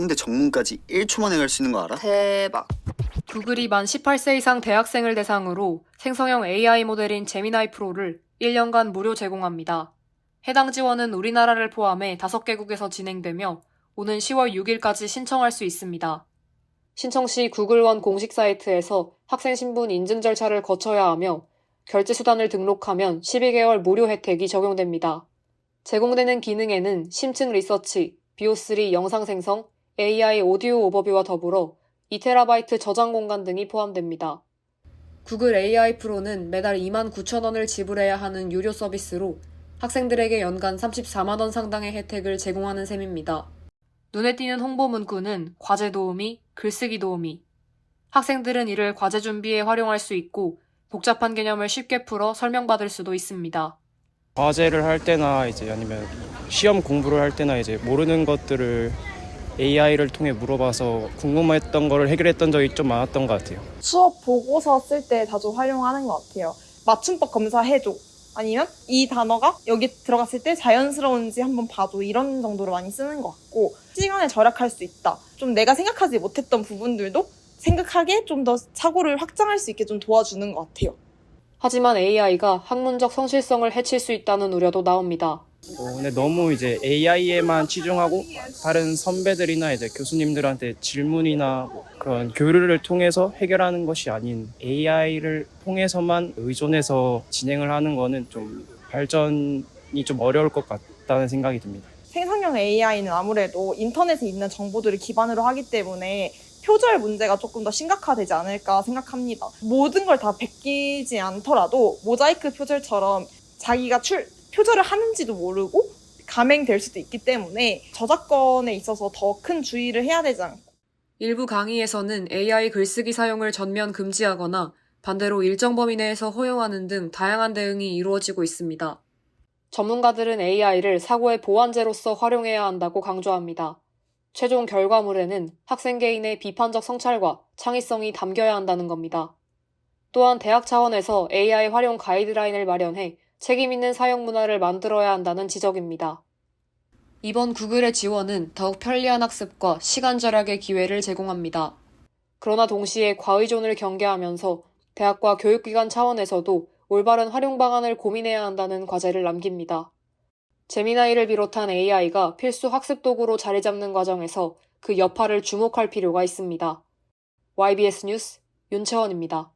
홍대 정문까지 1초 만에 갈 수 있는 거 알아? 대박. 구글이 만 18세 이상 대학생을 대상으로 생성형 AI 모델인 제미나이 프로를 1년간 무료 제공합니다. 해당 지원은 우리나라를 포함해 5개국에서 진행되며 오는 10월 6일까지 신청할 수 있습니다. 신청 시 구글원 공식 사이트에서 학생 신분 인증 절차를 거쳐야 하며 결제 수단을 등록하면 12개월 무료 혜택이 적용됩니다. 제공되는 기능에는 심층 리서치, 비오3 영상 생성, AI 오디오 오버뷰와 더불어 2TB 저장 공간 등이 포함됩니다. 구글 AI 프로는 매달 2만 9천 원을 지불해야 하는 유료 서비스로 학생들에게 연간 34만 원 상당의 혜택을 제공하는 셈입니다. 눈에 띄는 홍보 문구는 과제 도우미, 글쓰기 도우미. 학생들은 이를 과제 준비에 활용할 수 있고 복잡한 개념을 쉽게 풀어 설명받을 수도 있습니다. 과제를 할 때나 이제 아니면 시험 공부를 할 때나 이제 모르는 것들을 AI를 통해 물어봐서 궁금했던 거를 해결했던 적이 좀 많았던 것 같아요. 수업 보고서 쓸 때 자주 활용하는 것 같아요. 맞춤법 검사해줘. 아니면 이 단어가 여기 들어갔을 때 자연스러운지 한번 봐줘. 이런 정도로 많이 쓰는 것 같고 시간을 절약할 수 있다. 좀 내가 생각하지 못했던 부분들도 생각하게 좀 더 사고를 확장할 수 있게 좀 도와주는 것 같아요. 하지만 AI가 학문적 성실성을 해칠 수 있다는 우려도 나옵니다. 어, 근데 너무 이제 AI에만 치중하고 다른 선배들이나 이제 교수님들한테 질문이나 뭐 그런 교류를 통해서 해결하는 것이 아닌 AI를 통해서만 의존해서 진행을 하는 거는 좀 발전이 좀 어려울 것 같다는 생각이 듭니다. 생성형 AI는 아무래도 인터넷에 있는 정보들을 기반으로 하기 때문에 표절 문제가 조금 더 심각화되지 않을까 생각합니다. 모든 걸 다 베끼지 않더라도 모자이크 표절처럼 자기가 출, 표절을 하는지도 모르고 감행될 수도 있기 때문에 저작권에 있어서 더 큰 주의를 해야 되지 않을까. 일부 강의에서는 AI 글쓰기 사용을 전면 금지하거나 반대로 일정 범위 내에서 허용하는 등 다양한 대응이 이루어지고 있습니다. 전문가들은 AI를 사고의 보완제로서 활용해야 한다고 강조합니다. 최종 결과물에는 학생 개인의 비판적 성찰과 창의성이 담겨야 한다는 겁니다. 또한 대학 차원에서 AI 활용 가이드라인을 마련해 책임 있는 사용 문화를 만들어야 한다는 지적입니다. 이번 구글의 지원은 더욱 편리한 학습과 시간 절약의 기회를 제공합니다. 그러나 동시에 과의존을 경계하면서 대학과 교육기관 차원에서도 올바른 활용 방안을 고민해야 한다는 과제를 남깁니다. 제미나이를 비롯한 AI가 필수 학습 도구로 자리 잡는 과정에서 그 여파를 주목할 필요가 있습니다. YBS 뉴스 윤채원입니다.